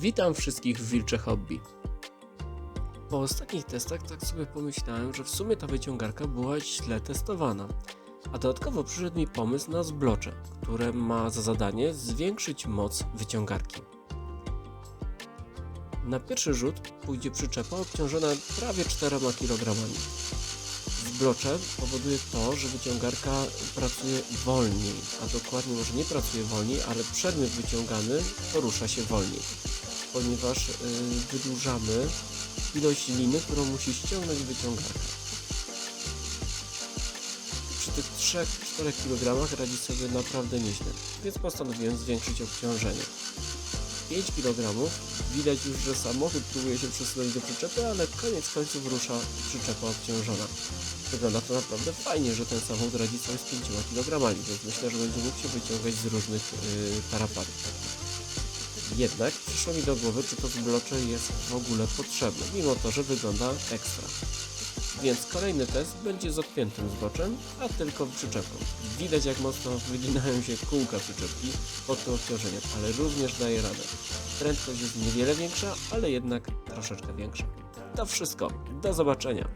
Witam wszystkich w Wilcze Hobby. Po ostatnich testach tak sobie pomyślałem, że w sumie ta wyciągarka była źle testowana. A dodatkowo przyszedł mi pomysł na zblocze, które ma za zadanie zwiększyć moc wyciągarki. Na pierwszy rzut pójdzie przyczepa obciążona prawie 4 kg. Zblocze powoduje to, że wyciągarka pracuje wolniej, a dokładnie może nie pracuje wolniej, ale przedmiot wyciągany porusza się wolniej, ponieważ y, wydłużamy ilość liny, którą musi ściągnąć wyciągarka. Przy tych 3-4 kg radzi sobie naprawdę nieźle, więc postanowiłem zwiększyć obciążenie. 5 kg widać już, że samochód próbuje się przesunąć do przyczepy, ale koniec końców rusza przyczepa obciążona. Wygląda to naprawdę fajnie, że ten samochód radzi sobie z 5 kg, więc myślę, że będzie mógł się wyciągać z różnych yy, tarapatów. Jednak przyszło mi do głowy, czy to zblocze jest w ogóle potrzebne, mimo to, że wygląda ekstra. Więc kolejny test będzie z odpiętym zboczem, a tylko przyczepą. Widać jak mocno wyginają się kółka przyczepki pod tym obciążeniem, ale również daje radę. Prędkość jest niewiele większa, ale jednak troszeczkę większa. To wszystko. Do zobaczenia.